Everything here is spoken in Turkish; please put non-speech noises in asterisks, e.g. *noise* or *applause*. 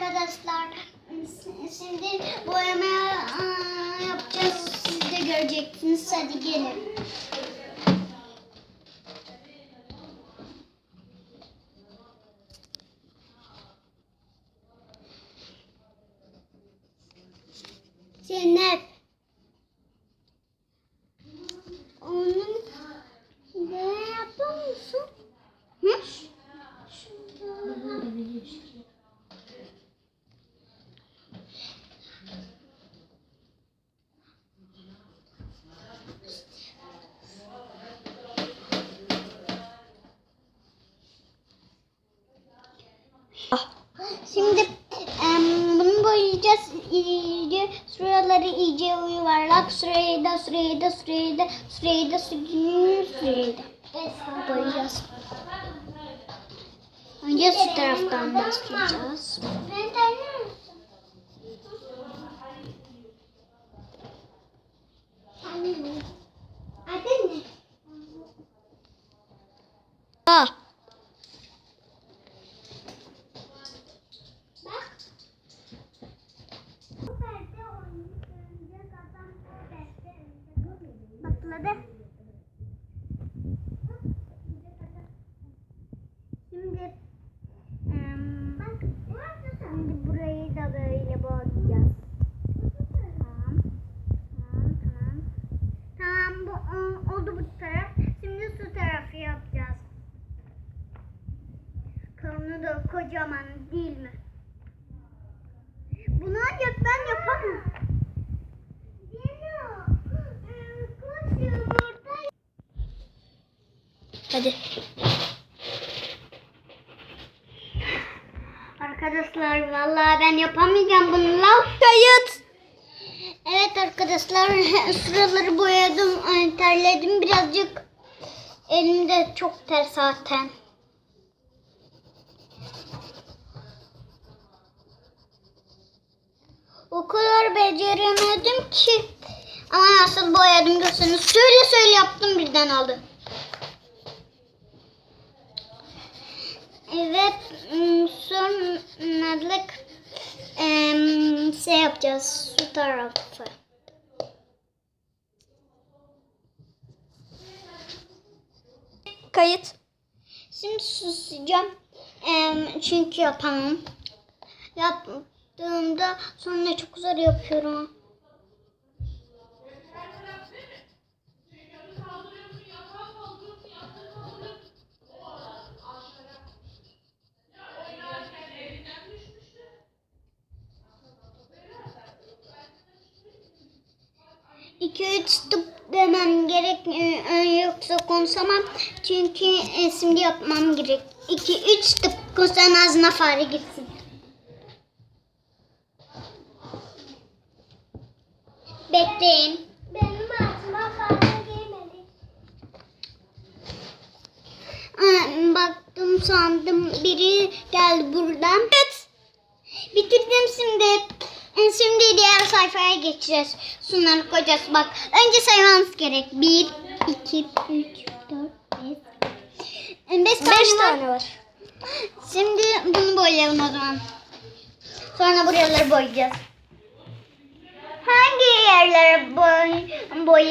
arkadaşlar. Şimdi boyama yapacağız. Siz de göreceksiniz. Hadi gelin. Şimdi bunu boyayacağız. İyice şuraları iyice yuvarlak. Şurayı da şurayı da şurayı da şurayı da şurayı da şurayı da boyayacağız. Önce şu taraftan başlayacağız. Patladı. Şimdi şimdi burayı da böyle boğacağız. Tamam. Tamam tamam. Tamam bu oldu bu taraf. Şimdi su tarafı yapacağız. Kalını da kocaman değil mi? Bunu ancak ben Hadi. Arkadaşlar vallahi ben yapamayacağım bununla. Kayıt. Evet arkadaşlar *laughs* şuraları boyadım, terledim birazcık. Elimde çok ter zaten. O kadar beceremedim ki. Ama nasıl boyadım görseniz. Söyle söyle yaptım birden aldı. Evet sonralık şey yapacağız şu tarafı. Kayıt. Şimdi susacağım. Çünkü yapamam. Yaptığımda sonra çok zor yapıyorum. İki üç tıp demem gerek e, yoksa konuşamam çünkü e, şimdi yapmam gerek. İki üç tıp konuşan ağzına fare gitsin. Bekleyin. Benim ağzıma fare girmedi. Baktım sandım biri geldi buradan. Evet. Bitirdim şimdi. Şimdi diğer sayfaya geçeceğiz. Şunları koyacağız. Bak önce saymamız gerek. 1, 2, 3, 4, 5. 5 tane, Beş tane var. Şimdi bunu boyayalım o zaman. Sonra buraları boyayacağız. Hangi yerlere boy boy